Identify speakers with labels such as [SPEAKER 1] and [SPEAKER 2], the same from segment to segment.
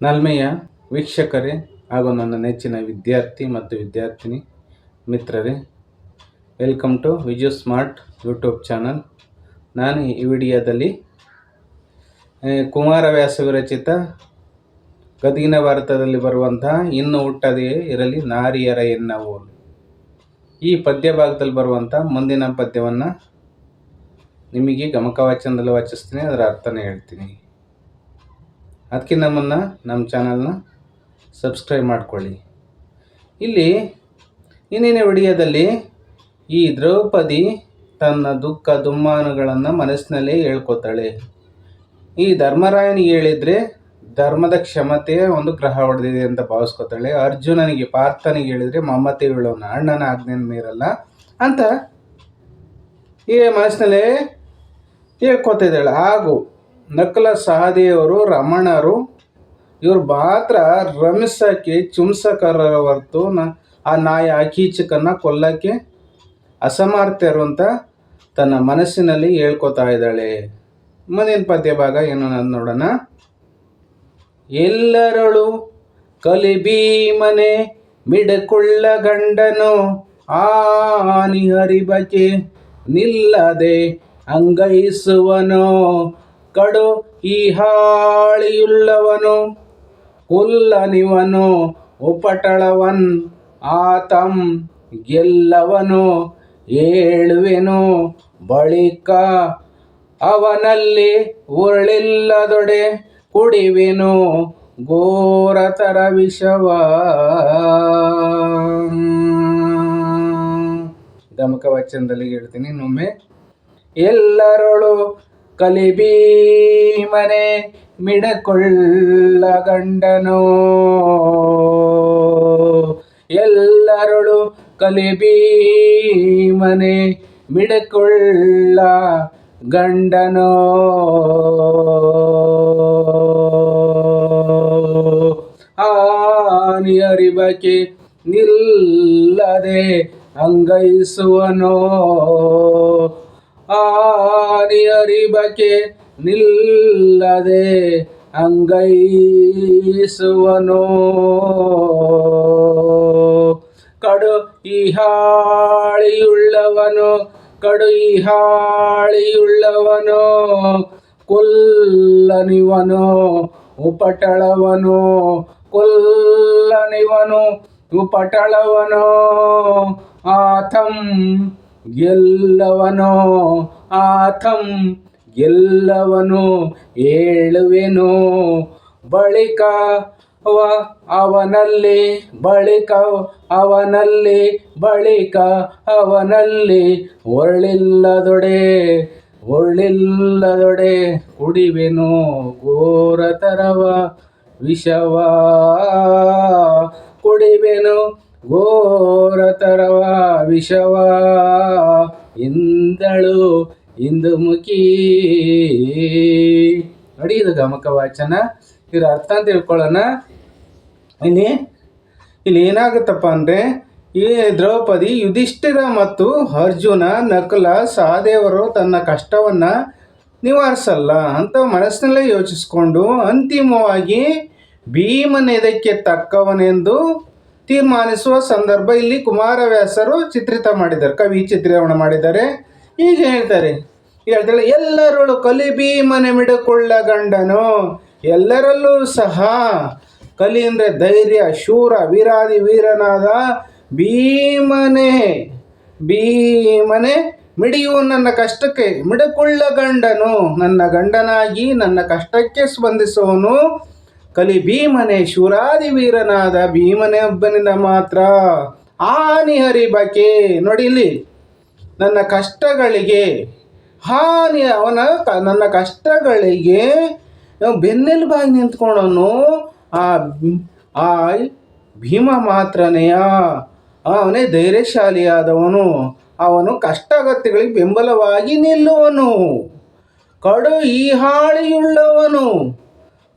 [SPEAKER 1] ನಲ್ಮೆಯ ವೀಕ್ಷಕರೇ ಹಾಗೂ ನನ್ನ ನೆಚ್ಚಿನ ವಿದ್ಯಾರ್ಥಿ ಮತ್ತು ವಿದ್ಯಾರ್ಥಿನಿ ಮಿತ್ರರೇ welcome to Viju smart YouTube channel ನಾನು ಈ ವಿಡಿಯೋದಲ್ಲಿ ಕುಮಾರ ಕುಮಾರವ್ಯಾಸ ವಿರಚಿತ ಗದಗಿನ ಭಾರತದಲ್ಲಿ ಬರುವಂತಹ ಇನ್ನು ಹುಟ್ಟದೇ ಇರಲಿ ನಾರಿಯರ ಎನ್ನವು ಈ ಪದ್ಯ ಭಾಗದಲ್ಲಿ ಬರುವಂಥ ಮುಂದಿನ ಪದ್ಯವನ್ನು ನಿಮಗೆ ಗಮಕ ವಾಚನದಲ್ಲಿ ವಾಚಿಸ್ತೀನಿ, ಅದರ ಅರ್ಥನೇ ಹೇಳ್ತೀನಿ. ಅದಕ್ಕಿಂತ ಮುನ್ನ ನಮ್ಮ ಚಾನಲ್ನ ಸಬ್ಸ್ಕ್ರೈಬ್ ಮಾಡಿಕೊಳ್ಳಿ. ಇಲ್ಲಿ ಇಂದಿನ ವಿಡಿಯೋದಲ್ಲಿ ಈ ದ್ರೌಪದಿ ತನ್ನ ದುಃಖ ದುಮ್ಮಾನಗಳನ್ನು ಮನಸ್ಸಿನಲ್ಲೇ ಹೇಳ್ಕೊತಾಳೆ. ಈ ಧರ್ಮರಾಯನಿಗೆ ಹೇಳಿದರೆ ಧರ್ಮದ ಕ್ಷಮತೆಯ ಒಂದು ಗ್ರಹ ಹೊಡೆದಿದೆ ಅಂತ ಭಾವಿಸ್ಕೊತಾಳೆ. ಅರ್ಜುನನಿಗೆ, ಪಾರ್ಥನಿಗೆ ಹೇಳಿದರೆ ಮಮತೆ ಹೇಳೋನ ಅಣ್ಣನ ಆಜ್ಞೆನ ಮೀರಲ್ಲ ಅಂತ ಈ ಮನಸ್ಸಿನಲ್ಲೇ ಹೇಳ್ಕೊತಾ ಇದ್ದಾಳೆ. ಹಾಗೂ ನಕಲ ಸಹದೇವರು, ರಮಣರು, ಇವ್ರು ಮಾತ್ರ ರಮಿಸಕ್ಕೆ ಚುಂಸಕರ ಹೊರತು ನ, ಆ ನಾಯಿ ಆಕೀಚಕನ್ನು ಕೀಚಕನ್ನ ಕೊಲ್ಲಕ್ಕೆ ಅಸಮರ್ಥರು ಅಂತ ತನ್ನ ಮನಸ್ಸಿನಲ್ಲಿ ಹೇಳ್ಕೊತಾ ಇದ್ದಾಳೆ. ಮುಂದಿನ ಪದ್ಯ ಭಾಗ ಏನು ನಾನು ನೋಡೋಣ. ಎಲ್ಲರಳು ಕಲಿಬೀಮನೆ ಮಿಡಕುಳ್ಳ ಗಂಡನು ಆನಿ ಹರಿಬಕೆ ನಿಲ್ಲದೆ ಅಂಗೈಸುವನು. ಕಡು ಈ ಕುಲ್ಲನಿವನು ಉಪಟಳವನ್ ಆತಂ ಗೆಲ್ಲವನು, ಏಳುವೆನು ಬಳಿಕ ಅವನಲ್ಲಿ ಉರುಳಿಲ್ಲದೊಡೆ ಕುಡಿವೆನು, ಘೋರತರ ವಿಷವ. ದಮಕ ವಚನದಲ್ಲಿ ಹೇಳ್ತೀನಿ, ಇನ್ನೊಮ್ಮೆ ಎಲ್ಲರೊಳು ಕಲಿಬೀಮನೆ ಮಿಡಕೊಳ್ಳ ಗಂಡನು. ಕಲಿಬೀ ಕಲಿಬೀಮನೆ ಮಿಡಕೊಳ್ಳ ಗಂಡನೋ. ಆನಿ ಅರಿಬಕೆ ನಿಲ್ಲದೆ ಅಂಗೈಸುವನೋ. ಆನಿ ಅರಿಬಕೆ ನಿಲ್ಲದೆ ಅಂಗೈಸುವನು. ಕಡು ಇಹಾಳಿಯುಳ್ಳವನು ಹಾಳಿಯುಳ್ಳವನು ಕಡು ಇಹಾಳಿಯುಳ್ಳವನು ಹಾಳಿಯುಳ್ಳವನು ಕೊಲ್ಲನಿವನು, ಉಪಟಳವನು ಕೊಲ್ಲನಿವನು, ಉಪಟಳವನು. ಆತಂ ಗೆಲ್ಲವನು ಆತಂ, ಗೆಲ್ಲವನು ಏಳುವೆನು ಬಳಿಕ ಅವ ಅವನಲ್ಲಿ, ಬಳಿಕ ಅವನಲ್ಲಿ ಬಳಿಕ ಅವನಲ್ಲಿ. ಒಳ್ಳಿಲ್ಲದೊಡೆ ಒಳ್ಳಿಲ್ಲದೊಡೆ ಕುಡಿವೆನು ಘೋರತರವ ವಿಷವ. ಕುಡಿವೆನು ಘೋರತರವ ವಿಷವ. ಇಂದಳು ಇಂದು ಮುಖಿ ನೋಡಿ ಇದು ಗಮಕ ವಾಚನ. ಇದರ ಅರ್ಥ ಅಂತ ತಿಳ್ಕೊಳ್ಳೋಣ. ಇಲ್ಲಿ ಇಲ್ಲಿ ಏನಾಗುತ್ತಪ್ಪ ಅಂದರೆ, ಈ ದ್ರೌಪದಿ ಯುಧಿಷ್ಠಿರ ಮತ್ತು ಅರ್ಜುನ, ನಕುಲ, ಸಹದೇವರು ತನ್ನ ಕಷ್ಟವನ್ನು ನಿವಾರಿಸಲ್ಲ ಅಂತ ಮನಸ್ಸಿನಲ್ಲೇ ಯೋಚಿಸ್ಕೊಂಡು ಅಂತಿಮವಾಗಿ ಭೀಮನೆದಕ್ಕೆ ತಕ್ಕವನೆಂದು ತೀರ್ಮಾನಿಸುವ ಸಂದರ್ಭ ಇಲ್ಲಿ ಕುಮಾರವ್ಯಾಸರು ಚಿತ್ರಿತ ಮಾಡಿದ್ದಾರೆ. ಕವಿ ಚಿತ್ರೀಕರಣ ಮಾಡಿದ್ದಾರೆ. ಈಗ ಹೇಳ್ತಾರೆ. ಹೇಳ್ತಾಳೆ ಎಲ್ಲರಳು ಕಲಿ ಭೀಮನೆ ಮಿಡಕೊಳ್ಳ ಗಂಡನು. ಎಲ್ಲರಲ್ಲೂ ಸಹ ಕಲಿ ಅಂದರೆ ಧೈರ್ಯ, ಶೂರ, ವೀರಾದಿ ವೀರನಾದ ಭೀಮನೆ ಭೀಮನೆ, ಮಿಡಿಯು ನನ್ನ ಕಷ್ಟಕ್ಕೆ ಮಿಡಕೊಳ್ಳ ಗಂಡನು. ನನ್ನ ಗಂಡನಾಗಿ ನನ್ನ ಕಷ್ಟಕ್ಕೆ ಸ್ಪಂದಿಸುವನು ಕಲಿ ಭೀಮನೆ ಶೂರಾದಿ ವೀರನಾದ ಭೀಮನೆ ಒಬ್ಬನಿಂದ ಮಾತ್ರ. ಹಾನಿ ಹರಿಬಕೆ. ನೋಡಿ ಇಲ್ಲಿ. ನನ್ನ ಕಷ್ಟಗಳಿಗೆ, ಹಾನಿ ಅವನ ನನ್ನ ಕಷ್ಟಗಳಿಗೆ ಬೆನ್ನೆಲುಬಾಗಿ ನಿಂತ್ಕೊಂಡವನು. ಆ ಆ, ಭೀಮ ಮಾತ್ರನೆಯ ಅವನೇ ಧೈರ್ಯಶಾಲಿಯಾದವನು. ಅವನು ಕಷ್ಟಗತಿಗಳಿಗೆ ಬೆಂಬಲವಾಗಿ ನಿಲ್ಲುವನು. ಕಡು ಈ ಹಾಳಿಯುಳ್ಳವನು.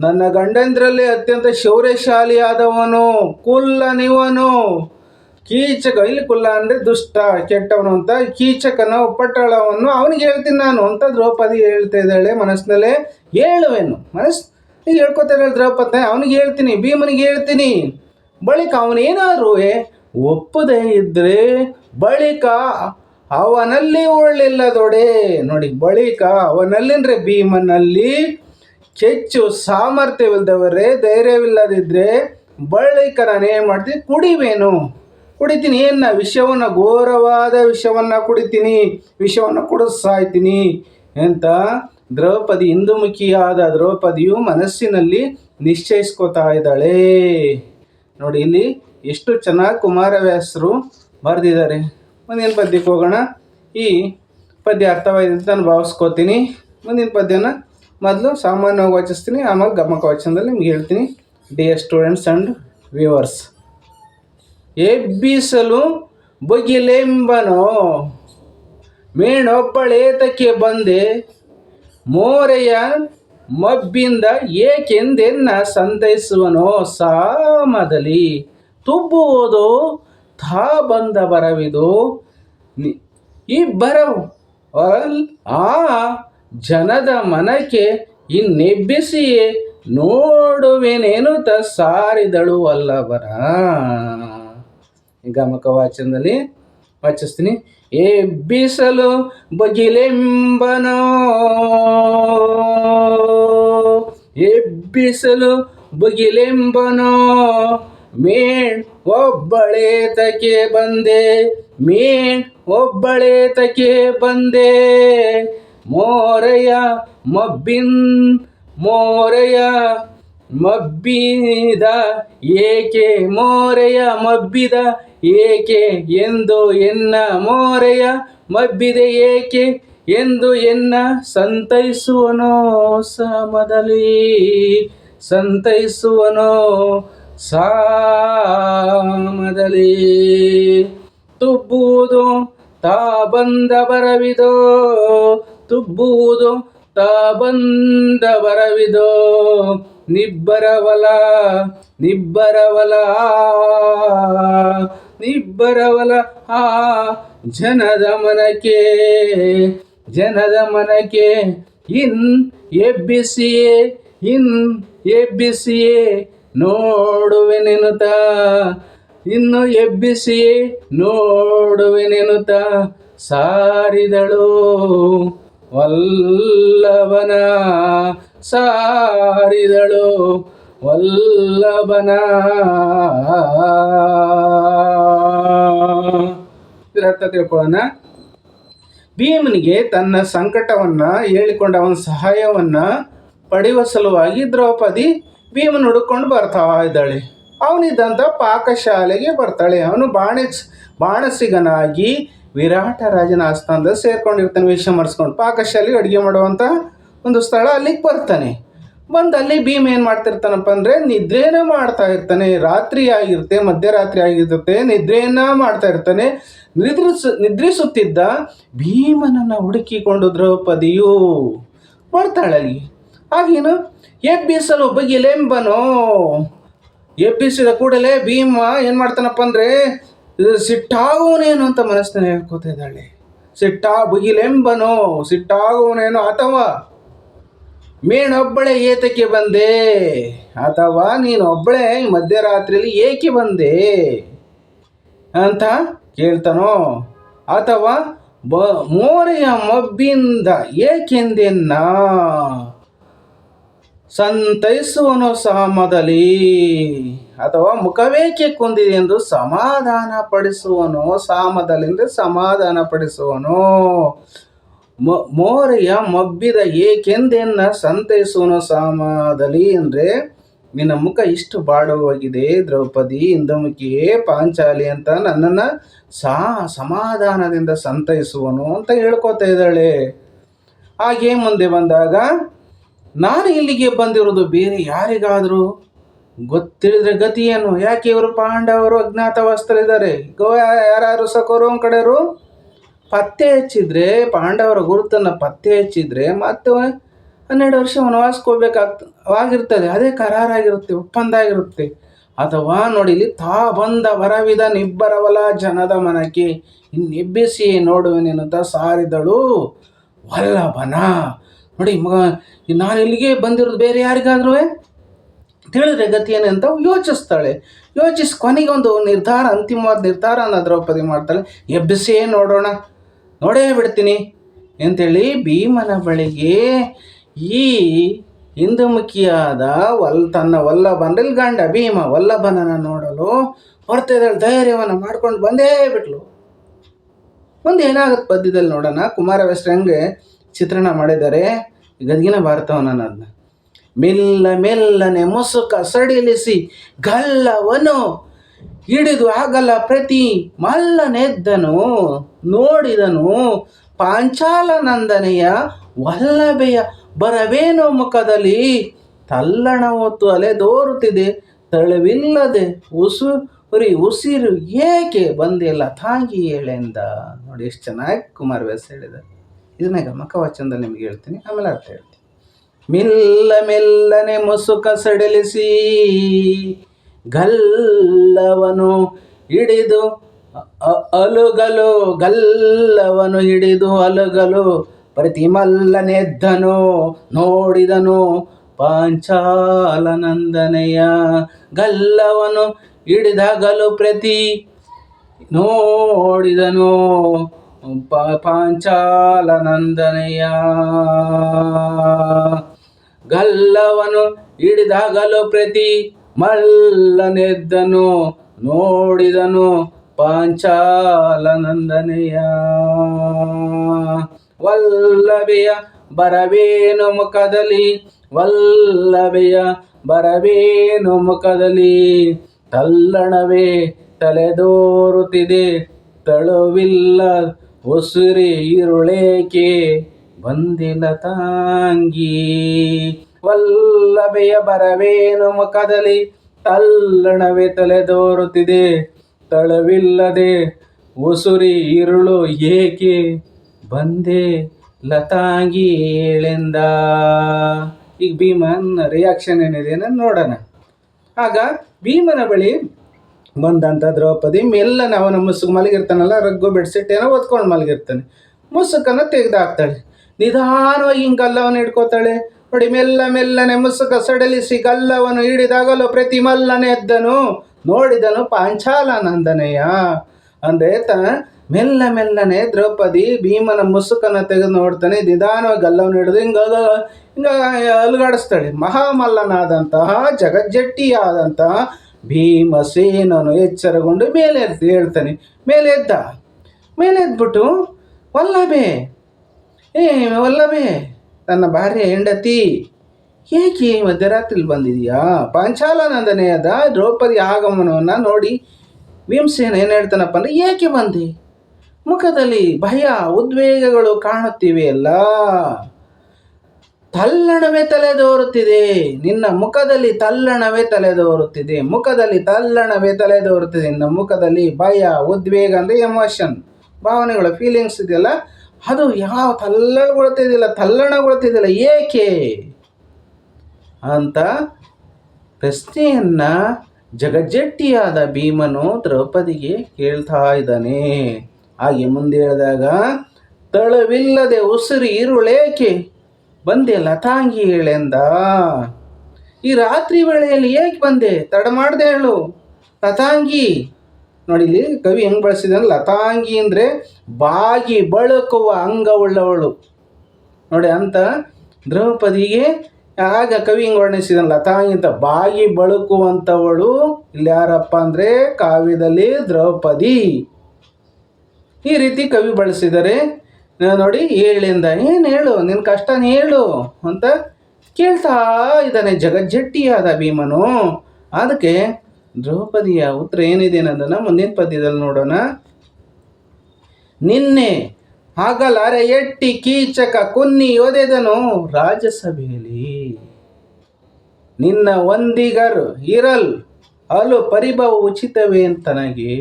[SPEAKER 1] ನನ್ನ ಗಂಡಂದ್ರಲ್ಲಿ ಅತ್ಯಂತ ಶೌರ್ಯಶಾಲಿಯಾದವನು, ಕುಲ್ಲನಿವನು. ಕೀಚಕ, ಇಲ್ಲಿ ಕುಲ್ಲ ಅಂದರೆ ದುಷ್ಟ, ಕೆಟ್ಟವನು ಅಂತ ಕೀಚಕನ ಪಟ್ಟಳವನ್ನು ಅವನಿಗೆ ಹೇಳ್ತೀನಿ ನಾನು. ಅಂತ ದ್ರೌಪದಿ ಹೇಳ್ತಾ ಇದ್ದಾಳೆ ಮನಸ್ಸಿನಲ್ಲೇ. ಹೇಳುವೆನು ಮನಸ್ ಈಗ ಹೇಳ್ಕೊತಾರೆ ದ್ರೌಪದಿ ಅವನಿಗೆ ಹೇಳ್ತೀನಿ, ಭೀಮನಿಗೆ ಹೇಳ್ತೀನಿ. ಬಳಿಕ ಅವನೇನಾದ್ರು ಒಪ್ಪದೇ ಇದ್ದರೆ ಬಳಿಕ ಅವನಲ್ಲಿ ಒಳ್ಳಿಲ್ಲದೊಡೆ. ನೋಡಿ, ಬಳಿಕ ಅವನಲ್ಲಿಂದ್ರೆ ಭೀಮನಲ್ಲಿ ಕೆಚ್ಚು ಸಾಮರ್ಥ್ಯವಿಲ್ಲದವರೇ ಧೈರ್ಯವಿಲ್ಲದಿದ್ದರೆ ಬಳಿಕ ನಾನು ಏನು ಮಾಡ್ತೀನಿ ಕುಡಿವೇನು ಕುಡಿತೀನಿ, ಏನ ವಿಷವನ್ನು, ಘೋರವಾದ ವಿಷವನ್ನು ಕುಡಿತೀನಿ, ವಿಷವನ್ನು ಕುಡಿಸಾಯ್ತೀನಿ ಅಂತ ದ್ರೌಪದಿ ಹಿಂದುಮುಖಿಯಾದ ದ್ರೌಪದಿಯು ಮನಸ್ಸಿನಲ್ಲಿ ನಿಶ್ಚಯಿಸ್ಕೋತಾ ಇದ್ದಾಳೆ. ನೋಡಿ, ಇಲ್ಲಿ ಎಷ್ಟು ಚೆನ್ನಾಗಿ ಕುಮಾರವ್ಯಾಸರು ಬರೆದಿದ್ದಾರೆ. ಮುಂದಿನ ಪದ್ಯಕ್ಕೆ ಹೋಗೋಣ. ಈ ಪದ್ಯ ಅರ್ಥವಾಗಿದೆ ಅಂತ ನಾನು ಭಾವಿಸ್ಕೋತೀನಿ. ಮುಂದಿನ ಪದ್ಯನ ಮೊದಲು ಸಾಮಾನ್ಯವಾಗಿ ವಾಚಿಸ್ತೀನಿ, ಆಮೇಲೆ ಗಮಕ ವಾಚನದಲ್ಲಿ ನಿಮ್ಗೆ ಹೇಳ್ತೀನಿ. ಡಿಯರ್ ಸ್ಟೂಡೆಂಟ್ಸ್ ಆ್ಯಂಡ್ ವ್ಯೂವರ್ಸ್ ಎಬ್ಬಿಸಲು ಬಗಿಲೆಂಬನೋ ಮೇಣೊಬ್ಬಳೇತಕ್ಕೆ ಬಂದೆ, ಮೋರೆಯ ಮಬ್ಬಿಂದ ಏಕೆಂದೆನ್ನ ಸಂತೈಸುವನೋ ಸಾಮದಲ್ಲಿ ತುಬ್ಬುವುದು ಥಾ ಬಂದ ಬರವಿದು. ಇಬ್ಬರ ಆ ಜನದ ಮನಕ್ಕೆ ಇನ್ನೆಬ್ಬಿಸಿಯೇ ತ ಸಾರಿದಳು ಅಲ್ಲವರ ಗಮಕ ವಾಚನದಲ್ಲಿ ವಾಚಿಸ್ತೀನಿ. ಎಬ್ಬಿಸಲು ಬಗಿಲೆಂಬನೋ. ಎಬ್ಬಿಸಲು ಬಗಿಲೆಂಬನೋ. ಮೇಣ್ ಒಬ್ಬಳೇತಕ್ಕೆ ಬಂದೆ. ಮೇಣ್ ತಕೆ ಬಂದೆ. ಮೋರೆಯ ಮಬ್ಬಿನ್, ಮೋರೆಯ ಮಬ್ಬಿದ, ಏಕೆ ಮೋರೆಯ ಮಬ್ಬಿದ, ಏಕೆ ಎಂದು ಎನ್ನ ಮೋರೆಯ ಮಬ್ಬಿದೆ, ಏಕೆ ಎಂದು ಎನ್ನ ಸಂತೈಸುವನೋ ಸಮದಲ್ಲಿ, ಸಂತೈಸುವನೋ ಸಾಮದಲ್ಲಿ. ತುಬ್ಬುವುದು ತಾ ಬಂದ ಬರವಿದೋ ತುಬ್ಬುವುದು ತಾ ಬಂದ ಬರವಿದೋ ನಿಬ್ಬರವಲ ನಿಬ್ಬರವಲ ನಿಬ್ಬರವಲ, ಆ ಜನದ ಮನಕೆ ಜನದ ಮನಕೆ ಇನ್ ಎಬ್ಬಿಸಿಯೇ ಇನ್ ಎಬ್ಬಿಸಿಯೇ ನೋಡುವೆನೆನುತ ಇನ್ನು ಎಬ್ಬಿಸಿಯೇ ನೋಡುವೆನೆನುತ ಸಾರಿದಳು. ವಲ್ಲಭನ ಸಾರಿದಳು, ವಲ್ಲಭನ. ಇದರ ಅರ್ಥ ತಿಳ್ಕೊಳ್ಳೋಣ. ಭೀಮನಿಗೆ ತನ್ನ ಸಂಕಟವನ್ನ ಹೇಳಿಕೊಂಡ ಅವನ ಸಹಾಯವನ್ನ ಪಡೆಯುವ ಸಲುವಾಗಿ ದ್ರೌಪದಿ ಭೀಮನ ಹುಡುಕೊಂಡು ಬರ್ತಾ ಇದ್ದಾಳೆ. ಅವನಿದ್ದಂಥ ಪಾಕಶಾಲೆಗೆ ಬರ್ತಾಳೆ. ಅವನು ಬಾಣಸ್, ಬಾಣಸಿಗನಾಗಿ ವಿರಾಟ ರಾಜನ ಆಸ್ಥಾನದಲ್ಲಿ ಸೇರ್ಕೊಂಡಿರ್ತಾನೆ, ವೇಷ ಮಾಡಿಸ್ಕೊಂಡು. ಪಾಕಶಾಲಿ ಅಡುಗೆ ಮಾಡುವಂಥ ಒಂದು ಸ್ಥಳ ಅಲ್ಲಿಗೆ ಬರ್ತಾನೆ. ಬಂದು ಅಲ್ಲಿ ಭೀಮ್ ಏನು ಮಾಡ್ತಿರ್ತಾನಪ್ಪ ಅಂದರೆ, ನಿದ್ರೇನ ಮಾಡ್ತಾ ಇರ್ತಾನೆ. ರಾತ್ರಿ ಆಗಿರುತ್ತೆ, ಮಧ್ಯರಾತ್ರಿ ಆಗಿರುತ್ತೆ ನಿದ್ರೆಯನ್ನ ಮಾಡ್ತಾ ಇರ್ತಾನೆ. ನಿದ್ರಿಸ, ನಿದ್ರಿಸುತ್ತಿದ್ದ ಭೀಮನನ್ನು ಹುಡುಕಿಕೊಂಡು ದ್ರೌಪದಿಯು ಬರ್ತಾಳೆ ಅಲ್ಲಿ. ಆಗೇನು ಎಬ್ಬಿಸಲು ಲೆಂಬನೋ ಎಬ್ಬಿಸಿದ ಕೂಡಲೇ ಭೀಮ ಏನು ಮಾಡ್ತಾನಪ್ಪ ಅಂದರೆ ಸಿಟ್ಟಾಗುವನೇನು ಅಂತ ಮನಸ್ಸಿನಲ್ಲಿ ಹೇಳ್ಕೊತಾ ಇದ್ದಾಳೆ. ಸಿಟ್ಟಾ ಬುಗಿಲೆಂಬನೋ, ಸಿಟ್ಟಾಗುವನೇನೋ ಅಥವಾ ಮೇಣೊಬ್ಬಳೆ ಏತಕ್ಕೆ ಬಂದೆ? ಅಥವಾ ನೀನು ಒಬ್ಬಳೆ ಮಧ್ಯರಾತ್ರಿಯಲ್ಲಿ ಏಕೆ ಬಂದೆ? ಅಂತ ಕೇಳ್ತಾನೋ? ಅಥವಾ ಬ ಮೋರೆಯ ಮಬ್ಬಿಂದ ಏಕೆಂದೆನ್ನ? ಸಂತೈಸುವನು ಸಾಮದಲ್ಲಿ ಅಥವಾ ಮುಖವೇಕೆ ಕೊಂದಿದೆ ಎಂದು ಸಮಾಧಾನ ಪಡಿಸುವನು ಸಾಮದಲ್ಲಿಂದ ಸಮಾಧಾನ ಪಡಿಸುವನು ಮೋರೆಯ ಮಬ್ಬಿದ ಏಕೆಂದೆನ್ನ ಸಂತೈಸುವನು ಸಾಮದಲ್ಲಿ ಅಂದರೆ, ನಿನ್ನ ಮುಖ ಇಷ್ಟು ಬಾಡುವಾಗಿದೆ ದ್ರೌಪದಿ, ಇಂದಮುಖಿಯೇ, ಪಾಂಚಾಲಿ ಅಂತ ನನ್ನನ್ನು ಸಾ, ಸಮಾಧಾನದಿಂದ ಸಂತೈಸುವನು ಅಂತ ಹೇಳ್ಕೊತಾ ಇದ್ದಾಳೆ. ಹಾಗೆ ಮುಂದೆ ಬಂದಾಗ, ನಾನು ಇಲ್ಲಿಗೆ ಬಂದಿರೋದು ಬೇರೆ ಯಾರಿಗಾದರೂ? ಗೊತ್ತಿಳಿದ್ರೆ ಗತಿ ಏನು? ಯಾಕೆ ಇವರು ಪಾಂಡವರು ಅಜ್ಞಾತವಾಸದಲ್ಲಿದ್ದಾರೆ ಗೋ ಯಾರು ಸಕೋರು ಕಡೆಯವರು ಪತ್ತೆ ಹಚ್ಚಿದ್ರೆ, ಪಾಂಡವರ ಗುರುತನ್ನು ಪತ್ತೆ ಹಚ್ಚಿದ್ರೆ ಮತ್ತೆ ಹನ್ನೆರಡು ವರ್ಷ ವನವಾಸಕ್ಕೆ ಆಗಿರ್ತದೆ. ಅದೇ ಕರಾರಾಗಿರುತ್ತೆ ಒಪ್ಪಂದ ಆಗಿರುತ್ತೆ ಅಥವಾ ನೋಡಿ, ಇಲ್ಲಿ ತಾ ಬಂದ ಬರವಿದ ನಿಬ್ಬರವಲ ಜನದ ಮನಕ್ಕೆ. ಇನ್ನೆಬ್ಬಿಸಿ ನೋಡುವನೇನಂತ ಸಾರಿದಳು ವಲ್ಲಭನ. ನೋಡಿ ಮಗ ನಾನು ಇಲ್ಲಿಗೆ ಬಂದಿರೋದು ಬೇರೆ ಯಾರಿಗಾದ್ರೂ ತಿಳಿದ್ರೆ ಗತಿ ಏನು ಅಂತ ಯೋಚಿಸ್ತಾಳೆ. ಯೋಚಿಸಿ ಕೊನೆಗೊಂದು ನಿರ್ಧಾರ, ಅಂತಿಮವಾದ ನಿರ್ಧಾರನ ದ್ರೌಪದಿ ಮಾಡ್ತಾಳೆ. ಎಬ್ಬಿಸೇ ನೋಡೋಣ. ನೋಡೇ ಬಿಡ್ತೀನಿ ಅಂತೇಳಿ ಭೀಮನ ಬಳಿಗೆ ಈ ಹಿಂದುಮುಖಿಯಾದ ವಲ್ ತನ್ನ ವಲ್ಲಭನಲ್ಲಿ ಗಂಡ ಭೀಮ ವಲ್ಲಭನನ್ನು ನೋಡಲು ಹೊರತಿದ್ದಾಳೆ ಧೈರ್ಯವನ್ನು ಮಾಡ್ಕೊಂಡು ಬಂದೇ ಬಿಟ್ಲು. ಮುಂದೆ ಏನಾಗುತ್ತೆ ಪದ್ಯದಲ್ಲಿ ನೋಡೋಣ. ಕುಮಾರವ್ಯಾಸ ಹೆಂಗೆ ಚಿತ್ರಣ ಮಾಡಿದ್ದಾರೆ. ಗದಗಿನ ಭಾರತವನ್ನು ಅದನ್ನ ಮೆಲ್ಲ ಮೆಲ್ಲನೆ ಮುಸುಕ ಸಡಿಲಿಸಿ ಗಲ್ಲವನು ಹಿಡಿದು ಆಗಲ್ಲ ಪ್ರತಿ ಮಲ್ಲನೆದ್ದನು. ನೋಡಿದನು ಪಾಂಚಾಲನಂದನೆಯ ವಲ್ಲಭೆಯ ಬರವೇನೋ ಮುಖದಲ್ಲಿ ತಲ್ಲಣ ಹೊತ್ತು ಅಲೆದೋರುತ್ತಿದೆ ತಳವಿಲ್ಲದೆ ಉಸುರಿ ಉಸಿರು ಏಕೆ ಬಂದಿಲ್ಲ ತಾಂಗಿ ಹೇಳೆಂದ. ನೋಡಿ, ಎಷ್ಟು ಚೆನ್ನಾಗಿ ಕುಮಾರವ್ಯಾಸ ಹೇಳಿದ್ದಾರೆ ಇದನ್ನ ಗಮಕವಚನದಲ್ಲಿ ನಿಮಗೆ ಹೇಳ್ತೀನಿ, ಆಮೇಲೆ ಅರ್ಥ ಹೇಳ್ತೀನಿ. ಮೆಲ್ಲ ಮೆಲ್ಲನೆ ಮುಸುಕ ಸಡಿಲಿಸಿ ಗಲ್ಲವನು ಹಿಡಿದು ಅಲುಗಲು, ಗಲ್ಲವನು ಹಿಡಿದು, ಅಲುಗಲು ಪ್ರತಿಮಲ್ಲನೆದ್ದನು, ನೋಡಿದನು ಪಾಂಚಾಲನಂದನೆಯ ಗಲ್ಲವನು ಹಿಡಿದಾಗಲು ಪ್ರತಿ ನೋಡಿದನು ಪಾಂಚಾಲನಂದನೆಯ ಗಲ್ಲವನು ಹಿಡಿದಾಗಲು ಪ್ರತಿ ಮಲ್ಲನೆದ್ದನು, ನೋಡಿದನು ಪಾಂಚಾಲನಂದನೆಯ. ವಲ್ಲಭೆಯ ಬರವೇನು ಮುಖದಲ್ಲಿ? ವಲ್ಲಭೆಯ ಬರವೇನು ಮುಖದಲ್ಲಿ? ತಲ್ಲಣವೇ ತಲೆದೋರುತ್ತಿದೆ ತಳುವಿಲ್ಲ ಉಸಿರಿ ಇರುಳೇಕೆ? ಬಂದಿಲ್ಲ ತಾಂಗಿ. ವಲ್ಲಭೆಯ ಬರವೇನು ಮುಖದಲ್ಲಿ? ತಲ್ಲಣವೇ ತಲೆದೋರುತ್ತಿದೆ ತಳವಿಲ್ಲದೆ ಉಸುರಿ ಇರುಳು ಏಕೆ? ಬಂದೆ ಲತಾಂಗಿ ಏಳೆಂದ. ಈಗ ಭೀಮನ ರಿಯಾಕ್ಷನ್ ಏನಿದೆ ನೋಡೋಣ. ಆಗ ಭೀಮನ ಬಳಿ ಬಂದಂಥ ದ್ರೌಪದಿ ಮೆಲ್ಲನೆ ಅವನ ಮುಸುಕು ಮಲಗಿರ್ತಾನಲ್ಲ, ರಗ್ಗು ಬೆಡ್ಸಿಟ್ಟೇನೋ ಒತ್ಕೊಂಡು ಮಲಗಿರ್ತಾನೆ. ಮುಸುಕನ್ನು ತೆಗೆದಾಕ್ತಾಳೆ. ನಿಧಾನವಾಗಿ ಹಿಂಗೆ ಗಲ್ಲವನ್ನು ಹಿಡ್ಕೋತಾಳೆ. ನೋಡಿ ಮೆಲ್ಲ ಮೆಲ್ಲನೆ ಮುಸುಕ ಸಡಲಿಸಿ ಗಲ್ಲವನ್ನು ಹಿಡಿದಾಗಲೂ ಪ್ರತಿ ಮಲ್ಲನೆ ಎದ್ದನು. ನೋಡಿದನು ಪಾಂಚಾಲನಂದನೆಯ. ಅಂದರೆ ತ ಮೆಲ್ಲ ಮೆಲ್ಲನೆ ದ್ರೌಪದಿ ಭೀಮನ ಮುಸುಕನ ತೆಗೆದು ನೋಡ್ತಾನೆ, ನಿಧಾನವಾಗಿ ಗಲ್ಲವನ್ನು ಹಿಡಿದು ಹಿಂಗ ಹಿಂಗ ಅಲುಗಾಡಿಸ್ತಾಳೆ. ಮಹಾಮಲ್ಲನಾದಂತಹ, ಜಗಜ್ಜಟ್ಟಿಯಾದಂತಹ ಭೀಮಸೇನನು ಎಚ್ಚರಗೊಂಡು ಮೇಲೆ ಹೇಳ್ತಾನೆ. ಮೇಲೆ ಎದ್ದ ಮೇಲೆ ಎದ್ಬಿಟ್ಟು ವಲ್ಲಭೆ ಏ, ವಲ್ಲಭೆ ತನ್ನ ಭಾರ್ಯ ಹೆಂಡತಿ. ಏಕೆ ಮಧ್ಯರಾತ್ರಿಲಿ ಬಂದಿದೆಯಾ? ಪಾಂಚಾಲನಂದನೆಯಾದ ದ್ರೌಪದಿ ಆಗಮನವನ್ನು ನೋಡಿ ಭೀಮಸೇನ ಏನು ಹೇಳ್ತಾನಪ್ಪ ಅಂದರೆ, ಏಕೆ ಬಂದೆ? ಮುಖದಲ್ಲಿ ಭಯ, ಉದ್ವೇಗಗಳು ಕಾಣುತ್ತಿವೆಯಲ್ಲ ತಲ್ಲಣವೇ ತಲೆದೋರುತ್ತಿದೆ. ನಿನ್ನ ಮುಖದಲ್ಲಿ ತಲ್ಲಣವೇ ತಲೆದೋರುತ್ತಿದೆ. ಮುಖದಲ್ಲಿ ತಲ್ಲಣವೇ ತಲೆದೋರುತ್ತಿದೆ. ನಿನ್ನ ಮುಖದಲ್ಲಿ ಭಯ, ಉದ್ವೇಗ ಅಂದರೆ ಎಮೋಷನ್ ಭಾವನೆಗಳು ಫೀಲಿಂಗ್ಸ್ ಇದೆಯಲ್ಲ ಅದು ಯಾವ ತಲ್ಲಣಗೊಳ್ತಿದ್ದಿಲ್ಲ ತಲ್ಲಣಗೊಳ್ತಿದ್ದಿಲ್ಲ ಏಕೆ? ಅಂತ ಪ್ರಶ್ನೆಯನ್ನ ಜಗಜ್ಜಟ್ಟಿಯಾದ ಭೀಮನು ದ್ರೌಪದಿಗೆ ಕೇಳ್ತಾ ಇದ್ದಾನೆ. ಹಾಗೆ ಮುಂದೆ ಹೇಳಿದಾಗ, ತಳವಿಲ್ಲದೆ ಉಸಿರು ಇರುಳೇಕೆ ಬಂದೆ ಲತಾಂಗಿ ಹೇಳೆಂದ. ಈ ರಾತ್ರಿ ವೇಳೆಯಲ್ಲಿ ಏಕೆ ಬಂದೆ? ತಡ ಮಾಡದೆ ಹೇಳು. ಲತಾಂಗಿ ನೋಡಿ ಇಲ್ಲಿ ಕವಿ ಹೆಂಗೆ ಬಳಸಿದಾನೆ ಲತಾಂಗಿ ಅಂದರೆ ಬಾಗಿ ಬಳಕುವ ಅಂಗವುಳ್ಳವಳು. ನೋಡಿ ಅಂತ ದ್ರೌಪದಿಗೆ ಆಗ ಕವಿ ಹಿಂಗೆ ವರ್ಣಿಸಿದನು, ಲತಾಂಗಿ ಅಂತ ಬಾಗಿ ಬಳುಕುವಂಥವಳು ಇಲ್ಲಿ ಯಾರಪ್ಪ ಅಂದರೆ ಕಾವ್ಯದಲ್ಲಿ ದ್ರೌಪದಿ. ಈ ರೀತಿ ಕವಿ ಬಳಸಿದರೆ ನೋಡಿ ಹೇಳಿಂದ ಏನು ಹೇಳು ನಿನ್ನ ಕಷ್ಟ ಹೇಳು ಅಂತ ಕೇಳ್ತಾ ಇದ್ದಾನೆ ಜಗಜ್ಜಟ್ಟಿಯಾದ ಭೀಮನು. ಅದಕ್ಕೆ ದ್ರೌಪದಿಯ ಉತ್ತರ ಏನಿದೆ ಅನ್ನೋದನ್ನು ಮುಂದಿನ ಪದ್ಯದಲ್ಲಿ ನೋಡೋಣ. ನಿನ್ನೆ ಆಗಲಾರೆ ಎಟ್ಟಿ ಕೀಚಕ ಕುನ್ನಿ ಯೋದೆದನು ರಾಜಸಭೆಯಲ್ಲಿ. ನಿನ್ನ ಒಂದಿಗರು ಇರಲ್ ಅಲು ಪರಿಭವ ಉಚಿತವೇ ಅಂತನಗೆ.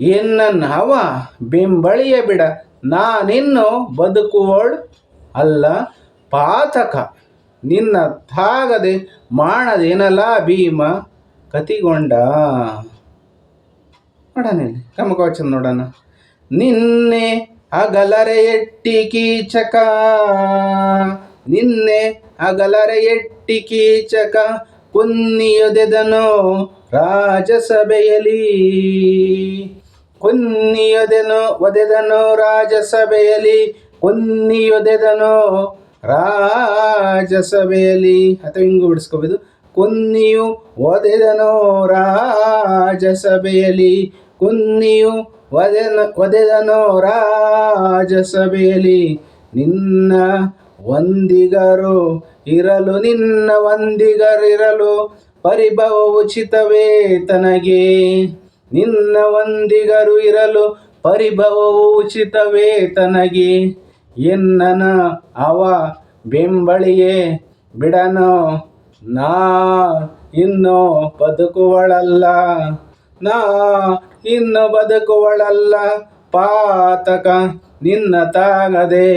[SPEAKER 1] ಎನ್ನನ್ ಅವ ಬೆಂಬಳಿಯ ಬಿಡ, ನಾನಿನ್ನು ಬದುಕುವಳು ಅಲ್ಲ, ಪಾತಕ. ನಿನ್ನ ತಾಗದೆ ಮಾಡದೇನಲ್ಲ ಭೀಮ? ಕತಿಗೊಂಡ. ನೋಡೋಣ ಇಲ್ಲಿ. ಕಮಕವಚನ ನೋಡೋಣ. ನಿನ್ನೆ ಅಗಲರೆ ಎಟ್ಟಿ ಕೀಚಕ. ನಿನ್ನೆ ಅಗಲರೆ ಎಟ್ಟಿ ಕೀಚಕ. ಕುನ್ನಿಯೊದೆದನು ರಾಜಸಭೆಯಲ್ಲಿ. ಕುನ್ನಿಯೊದೆನು ಒದೆದನು ರಾಜಸಭೆಯಲ್ಲಿ. ಕುನ್ನಿಯೊದೆದನು ರಾಜಸಭೆಯಲ್ಲಿ. ಅಥವಾ ಹಿಂಗೂ ಬಿಡಿಸ್ಕೋಬೋದು ಕುನ್ನಿಯು ಒದೆದನು ರಾಜಸಭೆಯಲ್ಲಿ, ಕುನ್ನಿಯು ಒದೆನ, ಒದೆದನು ರಾಜಸಭೆಯಲ್ಲಿ, ನಿನ್ನ ವಂದಿಗರು ಇರಲು, ನಿನ್ನ ವಂದಿಗರಿರಲು ಪರಿಭವ ಉಚಿತವೇ ತನಗೆ. ನಿನ್ನ ಒಂದಿಗರು ಇರಲು ಪರಿಭವವು ಉಚಿತವೇ ತನಗೆ. ಎನ್ನನ ಅವ ಬೆಂಬಳಿಯೇ ಬಿಡನು ನಾ ಇನ್ನು ಬದುಕುವಳಲ್ಲ, ನಾ ಇನ್ನು ಬದುಕುವಳಲ್ಲ, ಪಾತಕ ನಿನ್ನ ತಾಗದೆ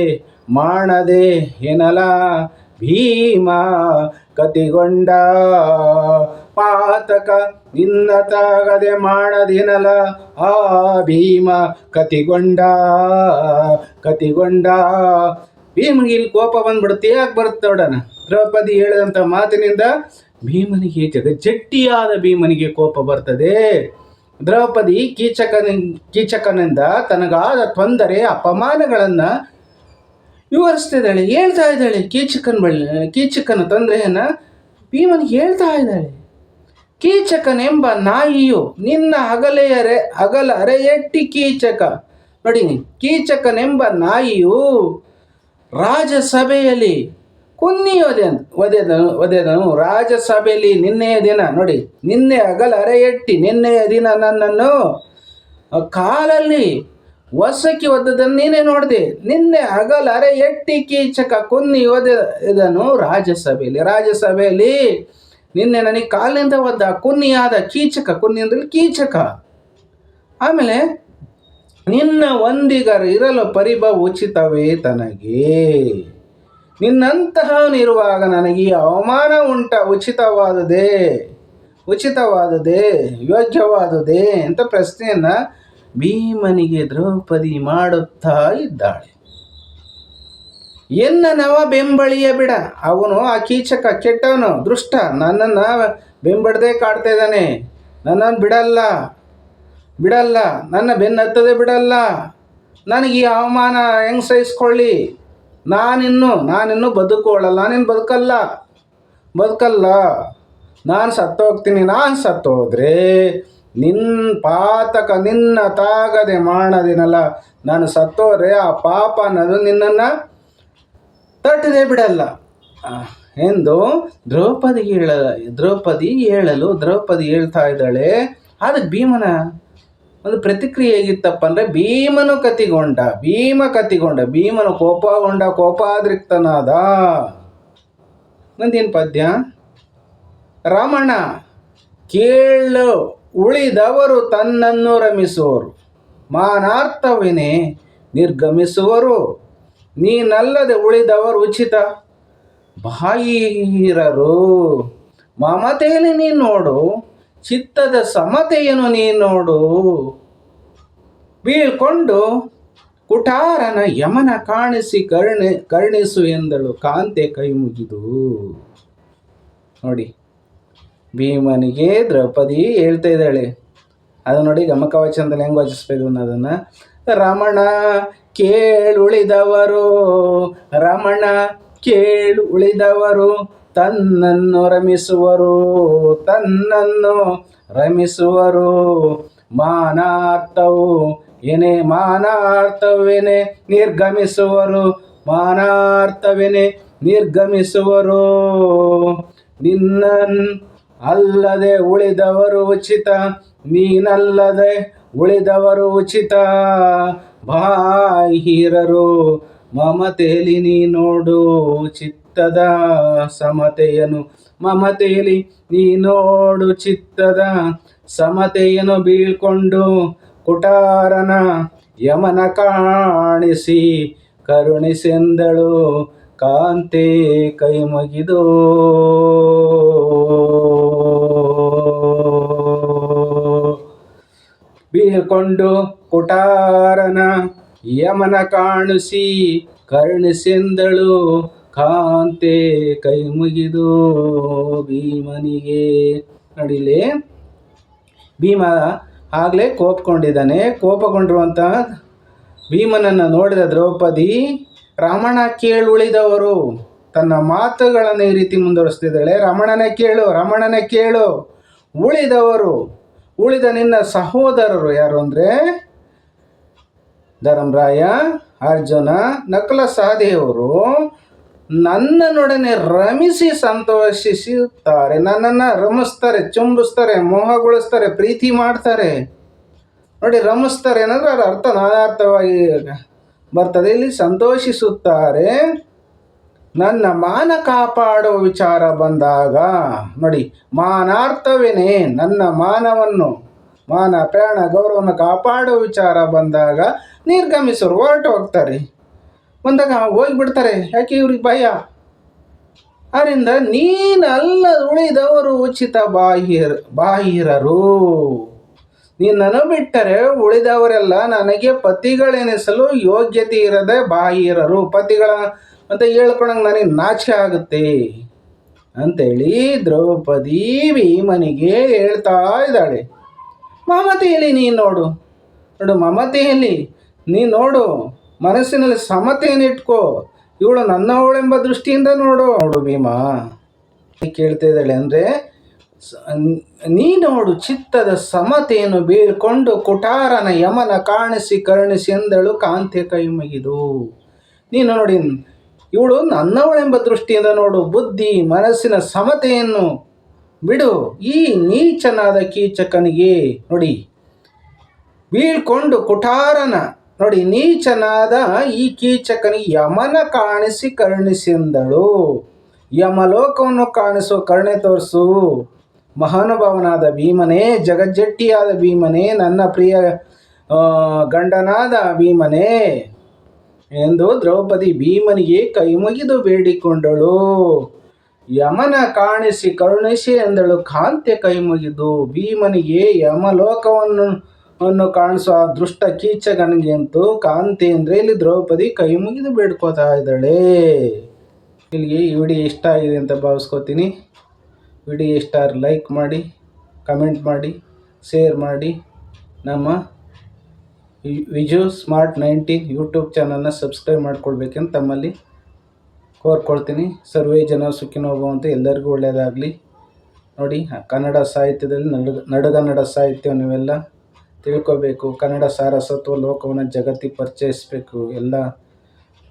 [SPEAKER 1] ಮಾಡದೆ ಎನಲ, ಭೀಮ ಕತಿಗೊಂಡ ಪಾತಕ ನಿನ್ನ ತಾಗದೆ ಮಾಡದಿನಲ ಆ ಭೀಮ ಕತಿಗೊಂಡ ಕತಿಗೊಂಡ ಇಲ್ಲಿ ಕೋಪ ಬಂದ್ಬಿಡುತ್ತೆ, ಯಾಕೆ ಬರುತ್ತೆ ನೋಡೋಣ? ದ್ರೌಪದಿ ಹೇಳಿದಂಥ ಮಾತಿನಿಂದ ಭೀಮನಿಗೆ ಜಗಜ್ಜಟ್ಟಿಯಾದ ಭೀಮನಿಗೆ ಕೋಪ ಬರ್ತದೆ. ದ್ರೌಪದಿ ಕೀಚಕನ, ಕೀಚಕನಿಂದ ತನಗಾದ ತೊಂದರೆ, ಅಪಮಾನಗಳನ್ನು ವಿವರಿಸ್ತಿದ್ದಾಳೆ, ಹೇಳ್ತಾ ಇದ್ದಾಳೆ. ಕೀಚಕನ ಬಳಿ, ಕೀಚಕನ ತೊಂದರೆಯನ್ನು ಭೀಮನಿಗೆ ಹೇಳ್ತಾ ಇದ್ದಾಳೆ. ಕೀಚಕನೆಂಬ ನಾಯಿಯು ನಿನ್ನ ಹಗಲೆಯರೆ, ಹಗಲ ಅರೆಯಟ್ಟಿ ಕೀಚಕ. ನೋಡಿ, ಕೀಚಕನೆಂಬ ನಾಯಿಯು ರಾಜಸಭೆಯಲ್ಲಿ ಕುನ್ನಿ ಒದೆ ಒದೆದನು ಒದೆದನು ರಾಜಸಭೆಯಲ್ಲಿ ನಿನ್ನೆಯ ದಿನ, ನೋಡಿ, ನಿನ್ನೆ ಹಗಲ ಅರೆಯಟ್ಟಿ, ನಿನ್ನೆಯ ದಿನ ನನ್ನನ್ನು ಕಾಲಲ್ಲಿ ವಸಕ್ಕೆ ಒದ್ದದನ್ನು ನೀನೇ ನೋಡಿದೆ. ನಿನ್ನೆ ಹಗಲ ಅರೆ ಎಟ್ಟಿ ಕೀಚಕ ಕುನ್ನಿ ಒದೆದನು ರಾಜ್ಯಸಭೆಯಲ್ಲಿ. ರಾಜ್ಯಸಭೆಯಲ್ಲಿ ನಿನ್ನೆ ನನಗೆ ಕಾಲಿನಿಂದ ಒದ್ದ ಕುನ್ನಿಯಾದ ಕೀಚಕ ಕುನ್ನಿ ಅಂದ್ರೆ ಕೀಚಕ. ಆಮೇಲೆ, ನಿನ್ನ ಒಂದಿಗರು ಇರಲು ಪರಿಭವ ಉಚಿತವೇ ತನಗೆ. ನಿನ್ನಂತಹವನಿರುವಾಗ ನನಗೆ ಈ ಅವಮಾನ ಉಂಟ. ಉಚಿತವಾದುದೇ ಉಚಿತವಾದುದೇ, ಯೋಗ್ಯವಾದುದೇ ಅಂತ ಪ್ರಶ್ನೆಯನ್ನು ಭೀಮನಿಗೆ ದ್ರೌಪದಿ ಮಾಡುತ್ತಾ ಇದ್ದಾಳೆ. ಎನ್ನ ನವ ಬೆಂಬಳಿಯ ಬಿಡ. ಅವನು ಆ ಕೀಚಕ, ಕೆಟ್ಟವನು, ದೃಷ್ಟ. ನನ್ನನ್ನು ಬೆಂಬಡದೆ ಕಾಡ್ತಾ ಇದ್ದಾನೆ. ನನ್ನನ್ನು ಬಿಡಲ್ಲ ಬಿಡಲ್ಲ. ನನ್ನ ಬೆನ್ನತ್ತದೆ ಬಿಡಲ್ಲ. ನನಗೆ ಈ ಅವಮಾನ ಹೆಂಗೆ ಸಹಿಸ್ಕೊಳ್ಳಿ? ನಾನಿನ್ನು ನಾನಿನ್ನು ಬದುಕೋಳಲ್ಲ ನಾನಿನ್ನು ಬದುಕಲ್ಲ. ಬದುಕಲ್ಲ. ನಾನು ಸತ್ತೋಗ್ತೀನಿ, ನಾನು ಸತ್ತೋದ್ರೆ ನಿನ್ನ ಪಾತಕ ನಿನ್ನ ತಾಗದೆ ಮಾಡದಿನಲ್ಲ ನಾನು ಸತ್ತೋದ್ರೆ ಆ ಪಾಪ ಅನ್ನೋದು ನಿನ್ನನ್ನು ತಟ್ಟದೆ ಬಿಡಲ್ಲ. ಎಂದು ದ್ರೌಪದಿ ಹೇಳ, ದ್ರೌಪದಿ ಹೇಳಲು, ದ್ರೌಪದಿ ಹೇಳ್ತಾ ಇದ್ದಾಳೆ. ಅದಕ್ಕೆ ಭೀಮನ ಒಂದು ಪ್ರತಿಕ್ರಿಯೆ ಹೇಗಿತ್ತಪ್ಪ ಅಂದರೆ ಭೀಮನು ಕತಿಗೊಂಡ ಭೀಮ ಕತಿಗೊಂಡ ಭೀಮನು ಕೋಪಗೊಂಡ, ಕೋಪಾದ್ರಿಕ್ತನಾದ. ನಂದೇನು ಪದ್ಯ? ರಮಣ, ಕೇಳು, ಉಳಿದವರು ತನ್ನನ್ನು ರಮಿಸುವರು. ಮಾನಾರ್ಥವಿನೇ, ನಿರ್ಗಮಿಸುವರು. ನೀನಲ್ಲದೆ ಉಳಿದವರು ಉಚಿತ. ಬಾಯಿರರು ಮಮತೆಯಲ್ಲಿ ನೀನು ನೋಡು ಚಿತ್ತದ ಸಮತೆಯನ್ನು ನೀ ನೋಡು. ಬೀಳ್ಕೊಂಡು ಕುಟಾರನ ಯಮನ ಕಾಣಿಸಿ ಕರ್ಣಿ, ಕರ್ಣಿಸು ಎಂದಳು. ಕಾಂತೆ ಕೈ ಮುಗಿದು. ನೋಡಿ, ಭೀಮನಿಗೆ ದ್ರೌಪದಿ ಹೇಳ್ತಾ ಇದ್ದಾಳೆ. ಅದು ನೋಡಿ ಗಮಕವಚನದಲ್ಲಿ ಹೆಂಗೆ ವಾಚಿಸ್ಬೇಕು ಅನ್ನೋದನ್ನು ರಮಣ ಕೇಳುಳಿದವರು. ರಮಣ ಕೇಳು ಉಳಿದವರು ತನ್ನನ್ನು ರಮಿಸುವರು ತನ್ನನ್ನು ರಮಿಸುವರು. ಮಾನಾರ್ಥವು ಏನೇ, ಮಾನಾರ್ಥವೇನೆ, ನಿರ್ಗಮಿಸುವರು. ಮಾನಾರ್ಥವೇನೆ, ನಿರ್ಗಮಿಸುವರು. ನಿನ್ನ ಅಲ್ಲದೆ ಉಳಿದವರು ಉಚಿತ, ನೀನಲ್ಲದೆ ಉಳಿದವರು ಉಚಿತ. ಬಾಹಿರರು ಮಮತೆಯಲ್ಲಿ ನೀ ನೋಡು ಚಿತ್ತದ ಸಮತೆಯನು ಮಮತೆಯಲ್ಲಿ ನೀ ನೋಡು ಚಿತ್ತದ ಸಮತೆಯನ್ನು ಬೀಳ್ಕೊಂಡು ಕುಟಾರನ ಯಮನ ಕಾಣಿಸಿ ಕರುಣಿಸೆಂದಳು ಕಾಂತೆ ಕೈ ಮುಗಿದು. ಬೀಳ್ಕೊಂಡು ಕುಟಾರನ ಯಮನ ಕಾಣಿಸಿ ಕರ್ಣಿಸಿಂದಳು ಕಾಂತೆ ಕೈ ಮುಗಿದು ಭೀಮನಿಗೆ. ನಡಿಲಿ ಭೀಮ ಆಗಲೇ ಕೋಪಗೊಂಡಿದ್ದಾನೆ. ಕೋಪಗೊಂಡಿರುವಂತ ಭೀಮನನ್ನು ನೋಡಿದ ದ್ರೌಪದಿ ರಮಣ ಕೇಳು ಉಳಿದವರು. ತನ್ನ ಮಾತುಗಳನ್ನು ಈ ರೀತಿ ಮುಂದುವರಿಸ್ತಿದ್ದಾಳೆ. ರಮಣನೇ ಕೇಳು ರಮಣನೇ ಕೇಳು. ಉಳಿದವರು, ಉಳಿದ ನಿನ್ನ ಸಹೋದರರು ಯಾರು ಅಂದರೆ ಧರ್ಮರಾಯ ಅರ್ಜುನ ನಕಲ ಸಹದೇವರು ನನ್ನನೊಡನೆ ರಮಿಸಿ ಸಂತೋಷಿಸುತ್ತಾರೆ, ನನ್ನನ್ನು ರಮಿಸ್ತಾರೆ, ಚುಂಬಿಸ್ತಾರೆ, ಮೋಹಗೊಳಿಸ್ತಾರೆ, ಪ್ರೀತಿ ಮಾಡ್ತಾರೆ. ನೋಡಿ, ರಮಿಸ್ತಾರೆ ಏನಂದ್ರೆ ಅದರ ಅರ್ಥ ನಾನಾರ್ಥವಾಗಿ ಬರ್ತದೆ. ಇಲ್ಲಿ ಸಂತೋಷಿಸುತ್ತಾರೆ. ನನ್ನ ಮಾನ ಕಾಪಾಡುವ ವಿಚಾರ ಬಂದಾಗ, ನೋಡಿ, ಮಾನಾರ್ಥವೇನೇ ನನ್ನ ಮಾನವನ್ನು ಮಾನ, ಪ್ರಾಣ, ಗೌರವವನ್ನು ಕಾಪಾಡೋ ವಿಚಾರ ಬಂದಾಗ ನಿರ್ಗಮಿಸೋರು ಹೊರಟು ಹೋಗ್ತಾರೆ. ಬಂದಾಗ ಹೋಗಿಬಿಡ್ತಾರೆ. ಯಾಕೆ ಇವ್ರಿಗೆ ಭಯ? ಅದರಿಂದ ನೀನಲ್ಲ ಉಳಿದವರು ಉಚಿತ ಬಾಹಿರ್, ಬಾಹಿರರು. ನಿನ್ನನ್ನು ಬಿಟ್ಟರೆ ಉಳಿದವರೆಲ್ಲ ನನಗೆ ಪತಿಗಳೆನಿಸಲು ಯೋಗ್ಯತೆ ಇರದೆ ಬಾಹಿರರು. ಪತಿಗಳ ಅಂತ ಹೇಳ್ಕೊಳಂಗೆ ನನಗೆ ನಾಚಿಕೆ ಆಗುತ್ತೆ. ಅಂತೇಳಿ ದ್ರೌಪದಿ ಭೀಮನಿಗೆ ಹೇಳ್ತಾ ಇದ್ದಾಳೆ. ಮಮತೆಯಲ್ಲಿ ನೀನು ನೋಡು. ನೋಡು, ಮಮತೆಯಲ್ಲಿ ನೀನು ನೋಡು. ಮನಸ್ಸಿನಲ್ಲಿ ಸಮತೆಯನ್ನು ಇಟ್ಕೋ. ಇವಳು ನನ್ನವಳೆಂಬ ದೃಷ್ಟಿಯಿಂದ ನೋಡು. ನೋಡು ಭೀಮ. ಕೇಳ್ತಾ ಇದ್ದಾಳೆ ಅಂದರೆ ನೀ ನೋಡು ಚಿತ್ತದ ಸಮತೆಯನ್ನು ಬೀಳ್ಕೊಂಡು ಕುಟಾರನ ಯಮನ ಕಾಣಿಸಿ ಕರುಣಿಸಿ ಎಂದಳು ಕಾಂತಿ ಕೈ ಮುಗಿದು ನೀನು ನೋಡಿ, ಇವಳು ನನ್ನವಳೆಂಬ ದೃಷ್ಟಿಯಿಂದ ನೋಡು. ಬುದ್ಧಿ, ಮನಸ್ಸಿನ ಸಮತೆಯನ್ನು ಬಿಡು, ಈ ನೀಚನಾದ ಕೀಚಕನಿಗೆ ನೋಡಿ. ಬೀಳ್ಕೊಂಡು ಕುಠಾರನ ನೋಡಿ, ನೀಚನಾದ ಈ ಕೀಚಕನಿಗೆ ಯಮನ ಕಾಣಿಸಿ ಕರುಣಿಸಿದಳು ಯಮಲೋಕವನ್ನು ಕಾಣಿಸೋ ಕರುಣೆ ತೋರಿಸು. ಮಹಾನುಭಾವನಾದ ಭೀಮನೇ, ಜಗಜ್ಜಟ್ಟಿಯಾದ ಭೀಮನೇ, ನನ್ನ ಪ್ರಿಯ ಗಂಡನಾದ ಭೀಮನೇ ಎಂದು ದ್ರೌಪದಿ ಭೀಮನಿಗೆ ಕೈ ಮುಗಿದು ಬೇಡಿಕೊಂಡಳು. ಯಮನ ಕಾಣಿಸಿ ಕರುಣಿಸಿ ಎಂದಳು ಕಾಂತೆ ಕೈ ಮುಗಿದು ಭೀಮನಿಗೆ ಯಮಲೋಕವನ್ನು ಅನ್ನು ಕಾಣಿಸುವ ದೃಷ್ಟ ಕೀಚಕನಿಗೆ ಅಂತೂ ಕಾಂತಿ ಅಂದ್ರೆ ಇಲ್ಲಿ ದ್ರೌಪದಿ ಕೈ ಮುಗಿದು ಬೇಡ್ಕೋತಾ ಇದ್ದಾಳೆ. ಇಲ್ಲಿಗೆ ಈ ವಿಡಿಯೋ ಇಷ್ಟ ಆಗಿದೆ ಅಂತ ಭಾವಿಸ್ಕೋತೀನಿ. ವಿಡಿಯೋ ಇಷ್ಟ ಲೈಕ್ ಮಾಡಿ, ಕಮೆಂಟ್ ಮಾಡಿ, ಶೇರ್ ಮಾಡಿ. ನಮ್ಮ ವಿಜು ಸ್ಮಾರ್ಟ್ ನೈನ್ಟೀನ್ ಯೂಟ್ಯೂಬ್ ಚಾನಲ್ನ ಸಬ್ಸ್ಕ್ರೈಬ್ ಮಾಡ್ಕೊಳ್ಬೇಕಂತ ತಮ್ಮಲ್ಲಿ ಕೋರ್ಕೊಳ್ತೀನಿ. ಸರ್ವೇ ಜನ ಸುಖಿನೋ ಭವಂತು, ಎಲ್ಲರಿಗೂ ಒಳ್ಳೆಯದಾಗಲಿ. ನೋಡಿ ಕನ್ನಡ ಸಾಹಿತ್ಯದಲ್ಲಿ ನಡು ನಡುಗನ್ನಡ ಸಾಹಿತ್ಯ ನೀವೆಲ್ಲ ತಿಳ್ಕೋಬೇಕು. ಕನ್ನಡ ಸಾರಸತ್ವ ಲೋಕವನ್ನು ಜಗತ್ತಿಗೆ ಪರಿಚಯಿಸಬೇಕು. ಎಲ್ಲ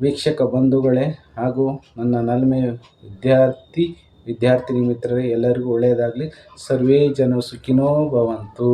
[SPEAKER 1] ವೀಕ್ಷಕ ಬಂಧುಗಳೇ ಹಾಗೂ ನನ್ನ ನಲ್ಮೆಯ ವಿದ್ಯಾರ್ಥಿ, ವಿದ್ಯಾರ್ಥಿನಿ ಮಿತ್ರರೇ, ಎಲ್ಲರಿಗೂ ಒಳ್ಳೆಯದಾಗಲಿ. ಸರ್ವೇ ಜನ ಸುಖಿನೋ ಭವಂತು.